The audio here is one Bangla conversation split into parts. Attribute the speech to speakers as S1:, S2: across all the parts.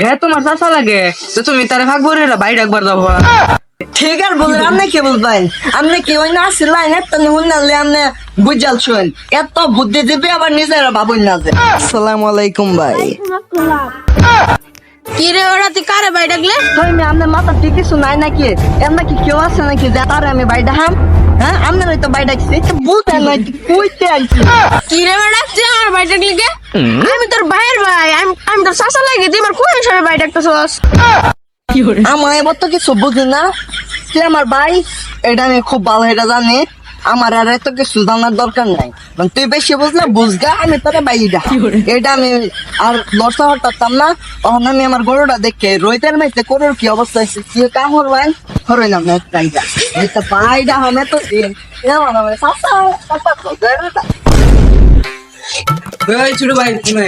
S1: হ্যাঁ তোমার চাচা লাগে? তো তুমি তারে ভাগ বলে বাইরে একবার যাব
S2: ঠিক আর বলেন আপনি কি বলবেন আপনি কি ওই না আসিল লাইন একটা নুন নালে আপনি বুঝাল শুন। এত বুদ্ধি দিবে আবার নিজেরা ভাবুন না যে আসসালামু আলাইকুম ভাই।
S3: কি রে ওরা তুই কারে বাই ডাকলে?
S2: তুই আমি আপনার মাথা ঠিক কিছু নাই নাকি? এর নাকি কেউ আছে নাকি? যে তার আমি বাই ডাহাম হ্যাঁ আপনার তো বাই ডাকছি। বলতে নাই কইতে আইছি
S3: কি রে বেটা তুই আমার বাই ডাকলি কে আমি তোর ভাইয়ের ভাই আমি আমি তোর শাসা লাগি তুই আমার কোন হিসাবে বাই ডাকতেছস?
S2: আমার এবার তো কিছু বুঝি না। তুই আমার ভাই এটা আমি খুব ভালো এটা জানি। আমার আর এত কিছু জানার দরকার নাই। মানে তুই বেশি বুঝলে বুঝগা আমি তোরা বাইরা এটা আমি আর লসা হটাতাম না। তখন আমি আমার গরুটা দেখে রইতের মাইতে গরুর কি অবস্থা হয়েছে? কি কামড় ভাই? হরই না রাইডা এটা বাইডা হবে তো সাসা সাসা
S1: ছোট ভাই শুনে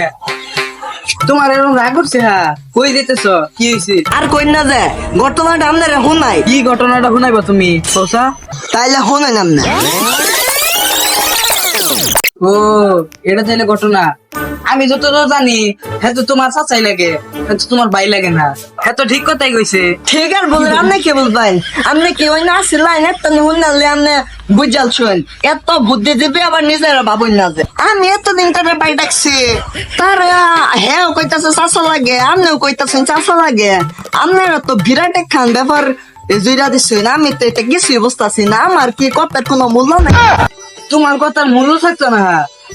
S1: তোমার এরকম রাগ করছে হ্যাঁ কই দিতেছ কি হয়েছে
S2: আর কই না যে ঘটনাটা আপনার এখন নাই।
S1: কি ঘটনাটা শুনাইবা তুমি সোসা
S2: তাইলে শোনাই না
S1: ও এটা তাইলে ঘটনা। আমি যতটা জানি হ্যাঁ তো তোমার চাচাই লাগে তো তোমার ভাই লাগে না। হ্যাঁ তো ঠিক কথাই কইছে।
S2: ঠিক আর বলেন আপনি কি বলবেন আপনি কি ওই না আসিল লাইন একটা নুন নালে আপনি বুঝাল শুন এত বুদ্ধি দিবে আবার নিজেরা ভাবুন না যে। আমি এতদিন তারে বাই ডাকছি। তার হ্যাঁ কইতাছে চাষা লাগে আপনিও কইতাছেন চাষা লাগে। আপনারা তো বিরাট খান ব্যাপার জুইরা দিচ্ছেন আমি তো এটা কিছুই বুঝতেছি না। আমার কি কথার কোনো মূল্য নাই?
S1: তোমার কথার মূল্য থাকতো না।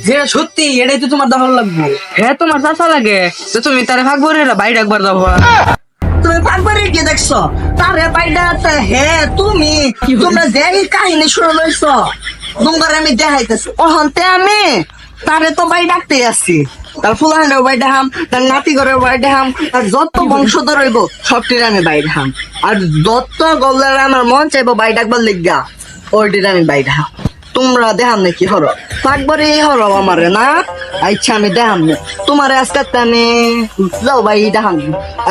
S1: যেটা সত্যি এটাই তো তোমার দেখার লাগবে। হ্যাঁ তোমার চাচা লাগে? তো তুমি তারে ভাগ বলে বাইরে একবার যাব।
S2: তুমি পাকবারে কি দেখছ তারে বাইডাতে হে তুমি? তোমরা যে কাহিনী শুনে লইছ তোমার আমি দেখাইতেছি। ওহন্তে আমি তারে তো বাই ডাকতে আসছি। তার ফুলাহানের বাই ডাহাম তার নাতি ঘরের বাই ডাহাম আর যত বংশধর হইব সবটির আমি বাই ডাহাম আর যত গল্লার আমার মন চাইব বাই ডাকবার লিগা ওইটির আমি বাই ডাহাম তোমরা দেখাম নাকি হর পাকবারে হর আমারে না? আচ্ছা আমি দেখাম না। তোমার আজকে আমি যাও ভাই দেখাম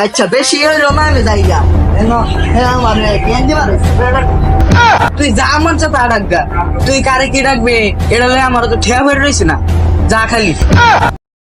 S2: আচ্ছা বেশি হইল না, আমি যাই গা।
S1: তুই যা আমার চাচা ডাকগা তুই কারে কি ডাকবে? এটা আমার তো ঠেয়া হয়ে রয়েছে না। যা খালি।